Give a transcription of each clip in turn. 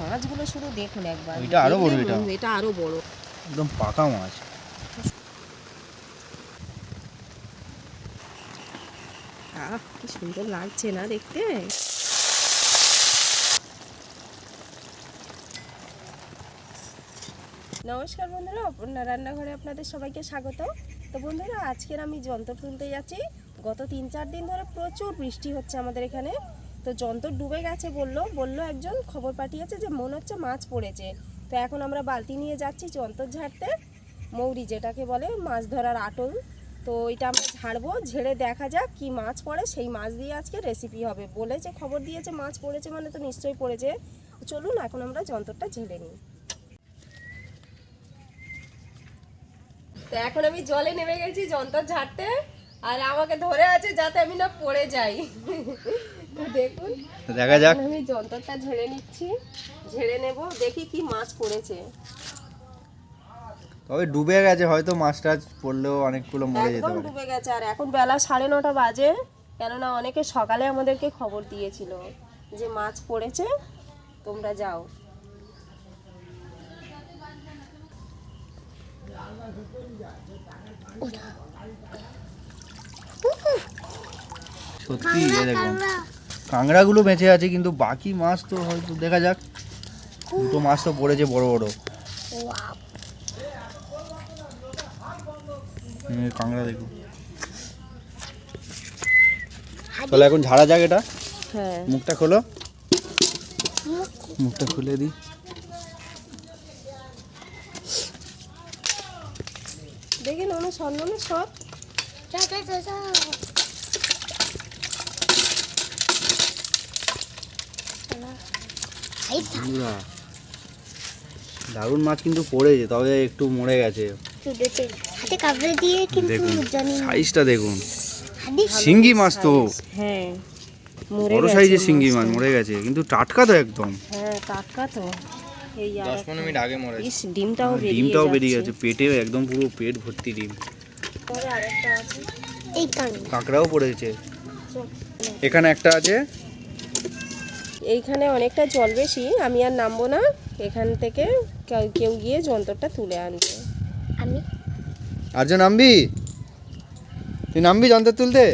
মাছগুলো শুধু দেখুন একবার। ওইটা আরও বড় এটা। এটা আরও বড়। একদম পাকা মাছ। আহ কি সুন্দর লাগছে না দেখতে। নমস্কার বন্ধুরা অপর্ণা রান্নাঘরে আপনাদের সবাইকে স্বাগত। তো বন্ধুরা আজকের আমি যন্ত্র তুলতে যাচ্ছি। গত তিন চার দিন ধরে প্রচুর বৃষ্টি হচ্ছে আমাদের এখানে। তো যন্ত্র ডুবে গেছে বলল বলল একজন, খবর পাঠিয়েছে যে মনে হচ্ছে মাছ পড়েছে। তো এখন আমরা বালতি নিয়ে যাচ্ছি যন্ত্র ঝাড়তে, মৌরি যেটাকে বলে মাছ ধরার আটল। তো এটা আমরা ঝাড়বো, ঝেড়ে দেখা যাক কি মাছ পড়ে, সেই মাছ দিয়ে আজকে রেসিপি হবে। বলেছে, খবর দিয়েছে, মাছ পড়েছে মানে তো নিশ্চয়ই পড়েছে। চলুন এখন আমরা যন্ত্রটা ঝেড়ে নিই। তো এখন আমি জলে নেমে গেছি যন্ত্র ঝাড়তে, আর আমাকে ধরে আছে যাতে আমি না পড়ে যাই। তো দেখুন দেখা যাক। আমি যন্ত্রটা ঝেড়ে নিচ্ছি। ঝেড়ে নেব দেখি কি মাছ পড়েছে। তবে ডুবে গেছে হয়তো মাছ টাছ পড়লেও অনেকগুলো মরে যেতে পারে। ডুবে গেছে আর এখন বেলা সাড়ে নটা বাজে কেননা অনেকে সকালে আমাদেরকে খবর দিয়েছিল যে মাছ পড়েছে তোমরা যাও। সত্যি এ দেখুন। কাঁকড়াগুলো বেঁচে আছে কিন্তু বাকি মাছ তো হয়তো দেখা যাক। দুটো মাছ তো পড়েছে বড় বড়। কাঁকড়া দেখো। তাহলে এখন ঝাড়া যাক এটা। হ্যাঁ। মুখটা খোলো। মুখটা খুলে দিই। দেখি না স্বর্ণ না সব বন্ধুরা, দারুণ মাছ কিন্তু পড়েছে তবে একটু মরে গেছে। হাতে কাপড় দিয়ে কিন্তু দেখুন জানি সাইজটা দেখুন। শিঙ্গি মাছ তো। হ্যাঁ বড় সাইজের শিঙ্গি মাছ মরে গেছে কিন্তু টাটকা তো একদম। হ্যাঁ টাটকা তো। দশ পনেরো মিনিট আগে মরে ডিমটাও বেরিয়ে ডিমটাও বেরিয়ে গেছে পেটে একদম পুরো পেট ভর্তি ডিম। পরে আরেকটা আছে। এই কান্না কাঁকড়াও পড়েছে। এখানে একটা আছে। এইখানে অনেকটা জল বেশি আমি আর নামবো না। এখান থেকে কেউ- গিয়ে যন্ত্রটা তুলে আনবে। আমি? আর যে নামবি? তুই নামবি যন্ত্র তুলতে?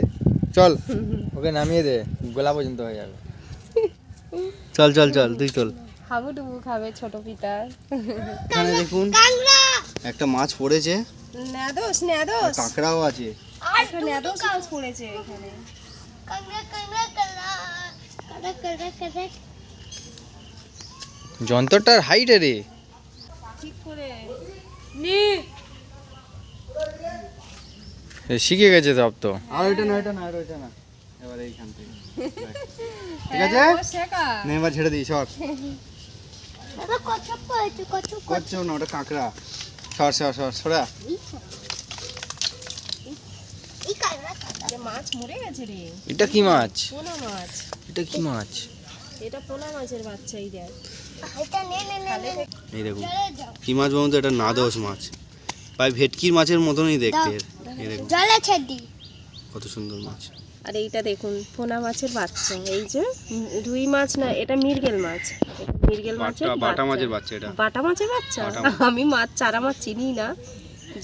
চল ওকে নামিয়ে দে গোলা পর্যন্ত হয়ে যাবে। চল চল চল তুই চল হাবুডুবু খাবে ছোট পিতা। এখানে দেখুন একটা মাছ পড়েছে। ন্যাদোস ন্যাদোস। কাঁকড়াও আছে। একটা ন্যাদোস মাছ পড়েছে এখানে কান্না কান্না কান্না কান্না কান্না কান্না যন্ত্রটার হাইটে রে। শিখে গেছে সব তো। আর ওইটা না ওইটা না আর ওইটা না। এবার এইখান থেকে। ঠিক আছে? হ্যাঁ, নে এবার ছেড়ে দিই সর। কচ্ছপ না ওটা কাঁকড়া। সর সর সর সরা এই কান্না কান্না যে মাছ মরে গেছে রে। এটা কি মাছ? পোনা মাছ। এটা কি মাছ? এটা পোনা মাছের বাচ্চা দেখ। এটা নে নে নে খালে এই দেখুন। কি মাছ বলুন তো? এটা নাদোস মাছ। প্রায় ভেটকির মাছের মতনই দেখতে। এই দেখুন। জলে ছেড়ে দি কত সুন্দর মাছ। আর এইটা দেখুন পোনা মাছের বাচ্চা। এই যে রুই মাছ না এটা মিরগেল মাছ। এটা মিরগেল মাছের বাটা বাটা মাছের বাচ্চা এটা। বাটা মাছের বাচ্চা? মাছ। আমি মাছ চারা মাছ চিনি না।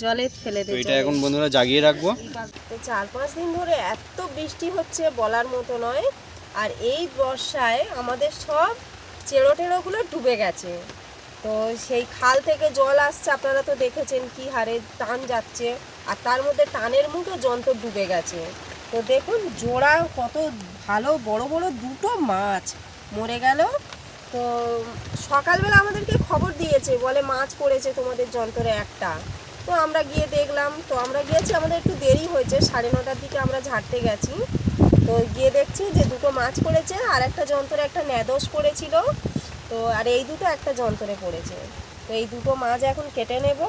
জলে ফেলে তো দেয় এটা এখন বন্ধুরা জাগিয়ে রাখব। তো চার পাঁচ দিন ধরে এত বৃষ্টি হচ্ছে বলার মতো নয়। আর এই বর্ষায় আমাদের সব চেড়ো টেড়োগুলো ডুবে গেছে। তো সেই খাল থেকে জল আসছে আপনারা তো দেখেছেন কি হারে টান যাচ্ছে। আর তার মধ্যে টানের মুখে যন্ত্র ডুবে গেছে। তো দেখুন জোড়া কত ভালো বড় বড় দুটো মাছ মরে গেল। তো সকালবেলা আমাদেরকে খবর দিয়েছে বলে মাছ পড়েছে তোমাদের যন্ত্রে একটা। তো আমরা গিয়ে দেখলাম। তো আমরা গিয়েছি, আমাদের একটু দেরি হয়েছে, সাড়ে নটার দিকে আমরা ঝাড়তে গেছি। তো গিয়ে দেখছি যে দুটো মাছ পড়েছে, আর একটা যন্ত্রে একটা ন্যাদোস পড়েছিল। তো আর এই দুটো একটা যন্ত্রে পড়েছে। তো এই দুটো মাছ এখন কেটে নেব।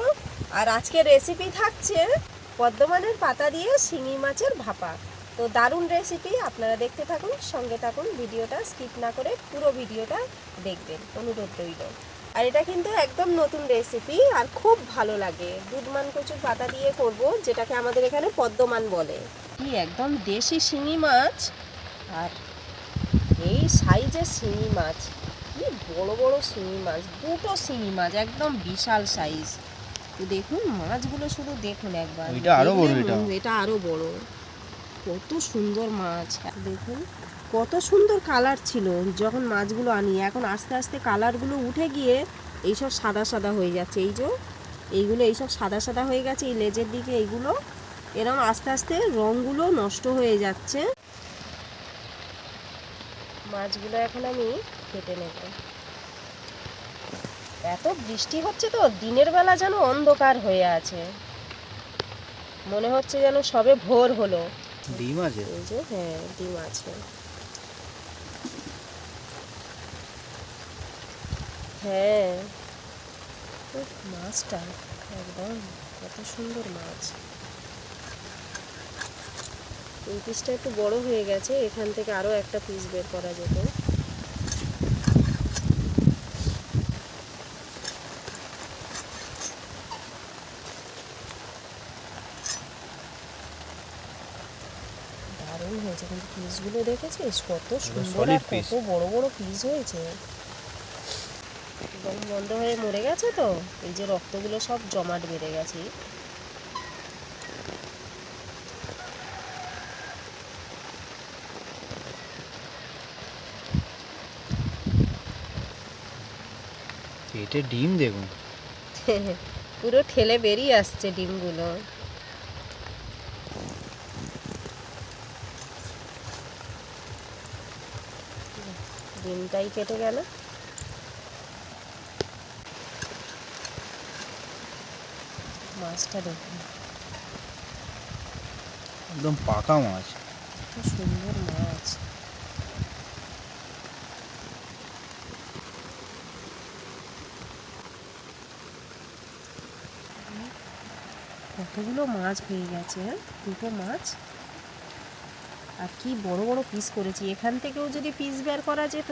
আর আজকে রেসিপি থাকছে পদ্মমানের পাতা দিয়ে শিঙি মাছের ভাপা। তো দারুণ রেসিপি আপনারা দেখতে থাকুন, সঙ্গে থাকুন, ভিডিওটা স্কিপ না করে পুরো ভিডিওটা দেখবেন। অনুরোধ রইল। আর এটা কিন্তু একদম নতুন রেসিপি আর খুব ভালো লাগে। দুধমান কচুর পাতা দিয়ে করব যেটাকে আমাদের এখানে পদ্মমান বলে। কি একদম দেশি শিঙি মাছ? আর এই সাইজের শিঙি মাছ কি বড় বড় শিঙি মাছ দুটো শিঙি মাছ একদম বিশাল সাইজ তো দেখুন মাছগুলো শুধু দেখুন একবার। ওইটা আরও বড় এটা। এটা আরও বড়। কত সুন্দর মাছ। দেখুন কত সুন্দর কালার ছিল। যখন মাছগুলো আনি এখন আস্তে আস্তে কালারগুলো উঠে গিয়ে এইসব সাদা সাদা হয়ে যাচ্ছে। এই যে এইগুলো এইসব সাদা সাদা হয়ে গেছে এই লেজের দিকে এইগুলো। এরকম আস্তে আস্তে রঙগুলো নষ্ট হয়ে যাচ্ছে। মাছগুলো এখন আমি কেটে নেব। এত বৃষ্টি হচ্ছে তো দিনের বেলা যেন অন্ধকার হয়ে আছে। মনে হচ্ছে যেন সবে ভোর হলো। ডিম আছে? এই যে হ্যাঁ ডিম আছে। হ্যাঁ। মাছটা একদম কত সুন্দর মাছ। এই পিসটা একটু বড় হয়ে গেছে এখান থেকে আরও একটা পিস বের করা যেত। দারুণ হয়েছে কিন্তু পিসগুলো দেখেছিস? কত সুন্দর আর কত বড় বড় পিস হয়েছে। দম বন্ধ হয়ে মরে গেছে তো? এই যে রক্তগুলো সব জমাট বেড়ে গেছে। পেটে ডিম দেখুন। পুরো ঠেলে বেরিয়ে আসছে ডিমগুলো। ডিমটাই কেটে গেল। মাছটা দেখুন। একদম পাকা মাছ। কত সুন্দর মাছ। কতগুলো মাছ হয়ে গেছে হ্যাঁ? দুটো মাছ। আর কি বড় বড় পিস করেছি। এখান থেকেও যদি পিস বের করা যেত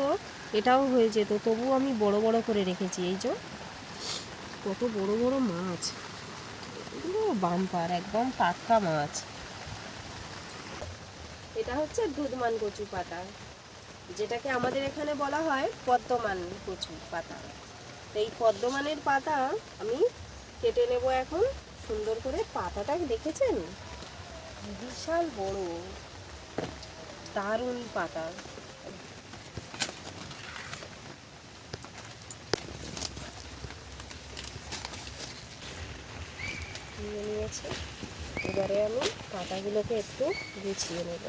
এটাও হয়ে যেত। তবুও আমি বড় বড় করে রেখেছি। এই যে কত বড় বড় মাছ। বাম্পার, একদম টাটকা মাছ। এটা হচ্ছে দুধমান কচু পাতা, যেটাকে আমাদের এখানে বলা হয় পদ্মমান কচু পাতা। তো এই পদ্মমানের পাতা আমি কেটে নেব এখন। সুন্দর করে পাতাটা দেখেছেন? বিশাল বড়, দারুণ পাতা। নিয়ে নিয়েছে। এবারে আমি পাতাগুলোকে একটু গুছিয়ে নেব।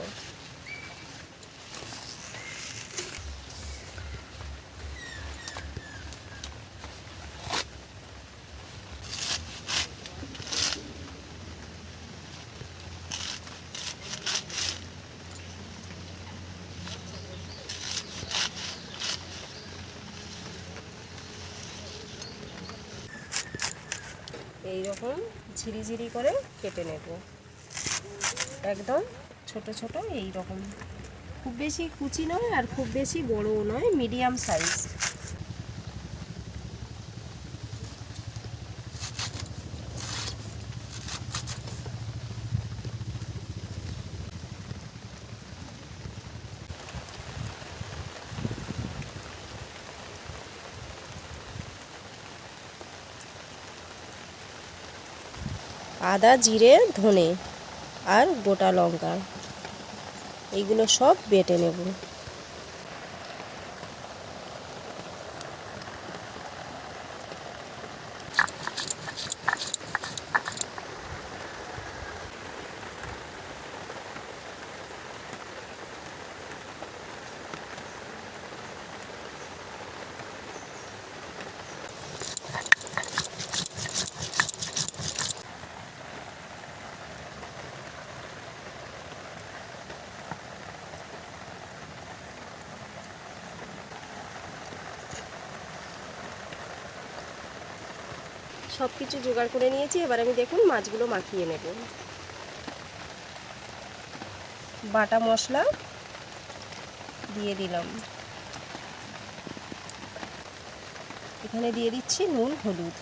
এই রকম ঝিরিঝিরি করে কেটে নেব। একদম ছোট ছোট এই রকম খুব বেশি কুচি নয় আর খুব বেশি বড়ও নয়, মিডিয়াম সাইজ। আদা জিরে ধনে আর গোটা লঙ্কা। এইগুলো সব বেটে নেব। সব কিছু জোগাড় করে নিয়েছি, এবার আমি দেখুন মাছগুলো মাখিয়ে নেব। বাটা মশলা দিয়ে দিলাম। এখানে দিয়ে দিচ্ছি নুন, হলুদ।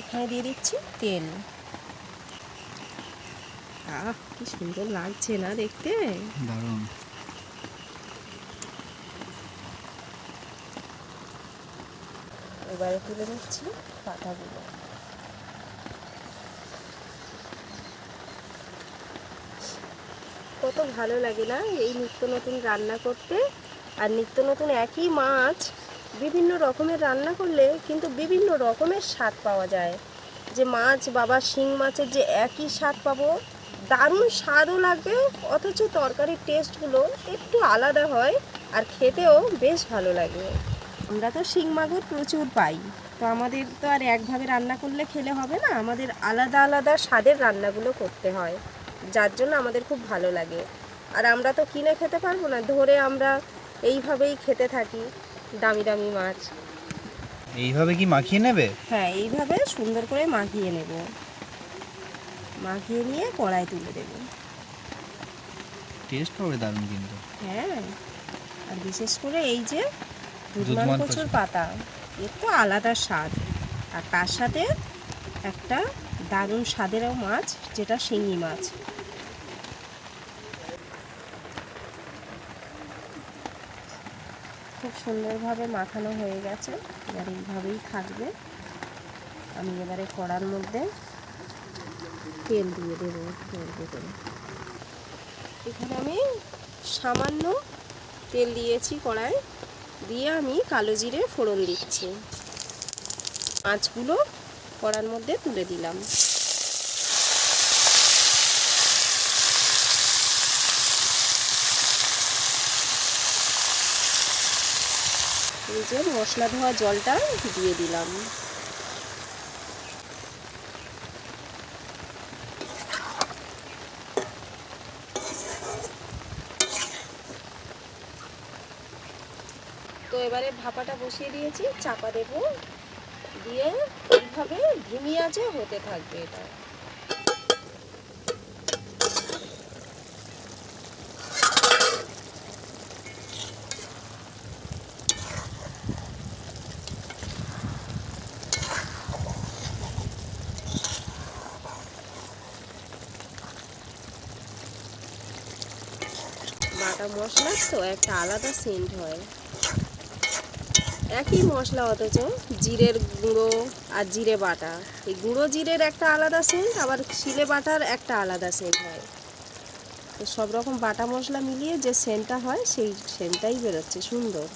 এখানে দিয়ে দিচ্ছি তেল। আহ, কি সুন্দর লাগছে না দেখতে? দারুণ। এবারে তুলে নিচ্ছি পাতাগুলো। কত ভালো লাগে না এই নিত্য নতুন রান্না করতে? আর নিত্য নতুন একই মাছ বিভিন্ন রকমের রান্না করলে কিন্তু বিভিন্ন রকমের স্বাদ পাওয়া যায়। যে মাছ বাবা, শিং মাছের যে একই স্বাদ পাবো, দারুণ স্বাদও লাগবে, অথচ তরকারির টেস্টগুলো একটু আলাদা হয়, আর খেতেও বেশ ভালো লাগে। আমরা তো শিং মাগুর প্রচুর পাই। তো আমাদের তো আর একভাবে রান্না করলে খেলে হবে না আমাদের আলাদা আলাদা স্বাদের রান্নাগুলো করতে হয় যার জন্য আমাদের খুব ভালো লাগে। আর আমরা তো কিনে খেতে পারব না ধরে আমরা এইভাবেই খেতে থাকি দামি দামি মাছ। এইভাবে কি মাখিয়ে নেবে? হ্যাঁ এইভাবে সুন্দর করে মাখিয়ে নেব। মাখিয়ে নিয়ে কড়াই তুলে দেব। টেস্ট হবে দারুণ কিন্তু। হ্যাঁ আর বিশেষ করে এই যে দুধমান কচুর পাতা। তো আলাদা স্বাদ। আর তার সাথে একটা দারুণ স্বাদেরও মাছ যেটা শিঙি মাছ। খুব সুন্দরভাবে মাখানো হয়ে গেছে। এবার এইভাবেই থাকবে। আমি এবারে কড়ার মধ্যে তেল দিয়ে দেবো করে এখানে আমি সামান্য তেল দিয়েছি কড়ায়। দিয়ে আমি কালো জিরে ফোড়ন দিচ্ছি। মাছগুলো কড়ার মধ্যে তুলে দিলাম। এই যে মশলা ধোয়া জলটা দিয়ে দিলাম। এবারে ভাপাটা বসিয়ে দিয়েছি, চাপা দেব। দিয়ে এইভাবে ধিমি হতে থাকবে এটা। মশলার তো একটা আলাদা সেন্ট হয়। একই মশলা অথচ জিরের গুঁড়ো আর জিরে বাটা। এই গুঁড়ো জিরের একটা আলাদা সেন্ট আবার শিলে বাটার একটা আলাদা সেন্ট হয়। তো সব রকম বাটা মশলা মিলিয়ে যে সেন্টটা হয়, সেই সেন্টটাই বেরোচ্ছে সুন্দর।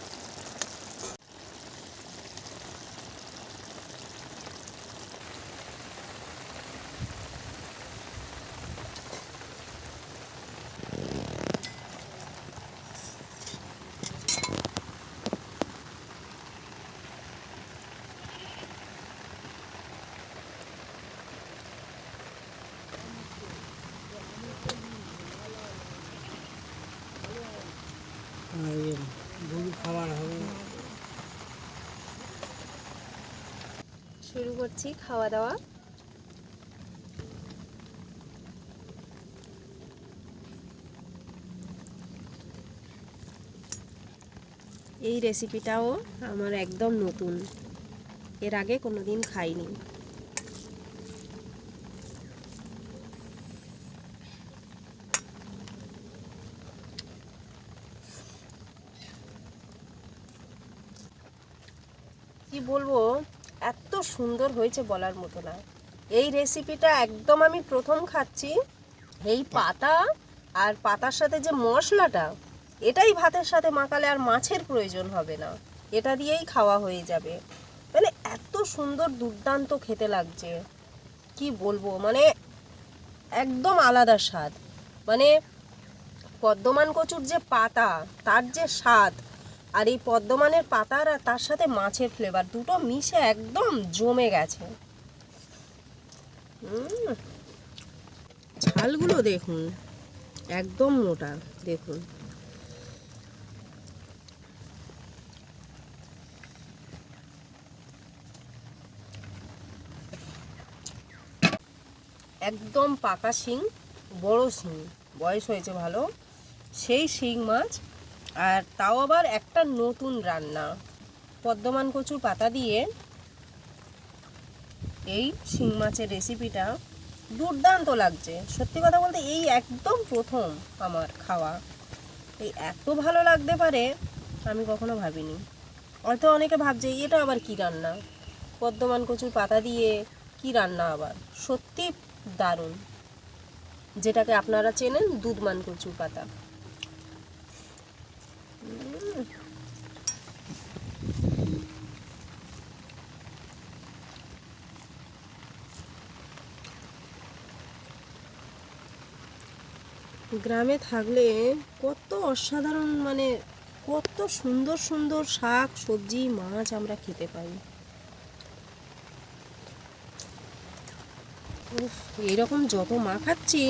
শুরু করছি খাওয়া দাওয়া। এই রেসিপিটাও আমার একদম নতুন। এর আগে কোনো দিন খাইনি কি বলব এত সুন্দর হয়েছে বলার মতো না। এই রেসিপিটা একদম আমি প্রথম খাচ্ছি। এই পাতা আর পাতার সাথে যে মশলাটা, এটাই ভাতের সাথে মাখালে আর মাছের প্রয়োজন হবে না। এটা দিয়েই খাওয়া হয়ে যাবে। মানে এত সুন্দর দুর্দান্ত খেতে লাগছে। কি বলব? মানে একদম আলাদা স্বাদ। মানে পদ্মমান কচুর যে পাতা, তার যে স্বাদ আর এই পদ্মমানের পাতার আর তার সাথে মাছের ফ্লেভার দুটো মিশে একদম জমে গেছে। ঝালগুলো দেখুন, একদম মোটা, দেখুন। একদম পাকা শিং, বড় শিং, বয়স হয়েছে ভালো, সেই শিং মাছ আর তাও আবার একটা নতুন রান্না। পদ্মমান কচুর পাতা দিয়ে এই শিং মাছের রেসিপিটা দুর্দান্ত লাগছে। সত্যি কথা বলতে এই একদম প্রথম আমার খাওয়া। এই এত ভালো লাগতে পারে, আমি কখনো ভাবিনি। হয়তো অনেকে ভাবছে, এটা আবার কি রান্না? পদ্মমান কচুর পাতা দিয়ে কি রান্না আবার? সত্যি দারুণ। যেটাকে আপনারা চেনেন দুধমান কচুর পাতা। গ্রামে থাকলে কত অসাধারণ মানে কত সুন্দর সুন্দর শাক সবজি মাছ আমরা খেতে পাই। উফ, এরকম যত মা খাচ্ছি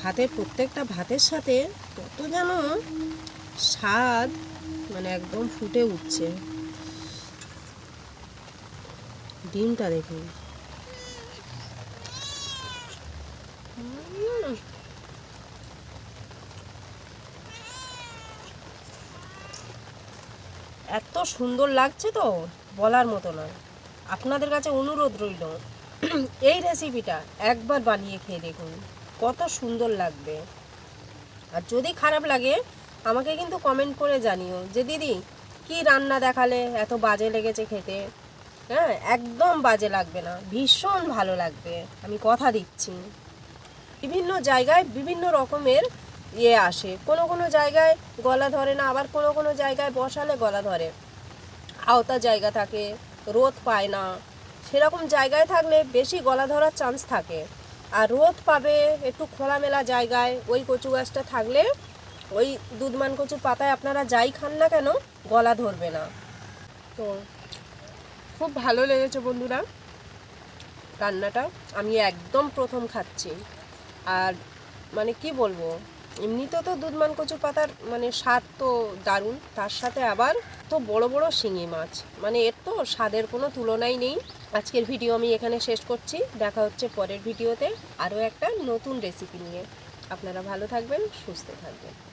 ভাতের প্রত্যেকটা ভাতের সাথে তত যেন স্বাদ মানে একদম ফুটে উঠছে। ডিমটা দেখুন। এত সুন্দর লাগছে তো, বলার মতো নয়। আপনাদের কাছে অনুরোধ রইল, এই রেসিপিটা একবার বানিয়ে খেয়ে দেখুন, কত সুন্দর লাগবে। আর যদি খারাপ লাগে, আমাকে কিন্তু কমেন্ট করে জানিও যে, দিদি, কি রান্না দেখালে এত বাজে লেগেছে খেতে? হ্যাঁ একদম বাজে লাগবে না, ভীষণ ভালো লাগবে, আমি কথা দিচ্ছি। বিভিন্ন জায়গায় বিভিন্ন রকমের ইয়ে আসে। কোনো কোনো জায়গায় গলা ধরে না, আবার কোনো কোনো জায়গায় বসালে গলা ধরে। আওতা জায়গা থাকে, রোদ পায় না। সেরকম জায়গায় থাকলে বেশি গলা ধরার চান্স থাকে। আর রোদ পাবে একটু খোলামেলা জায়গায়, ওই কচু গাছটা থাকলে, ওই দুধমান কচুর পাতায় আপনারা যাই খান না কেন, গলা ধরবে না। তো খুব ভালো লেগেছে বন্ধুরা রান্নাটা। আমি একদম প্রথম খাচ্ছি। আর মানে কি বলব? এমনিতে তো দুধমান কচুর পাতার মানে স্বাদ তো দারুণ। তার সাথে আবার তো বড় বড় শিঙি মাছ। মানে এর তো স্বাদের কোনো তুলনাই নেই। আজকের ভিডিও আমি এখানে শেষ করছি। দেখা হচ্ছে পরের ভিডিওতে। আরও একটা নতুন রেসিপি নিয়ে। আপনারা ভালো থাকবেন, সুস্থ থাকবেন।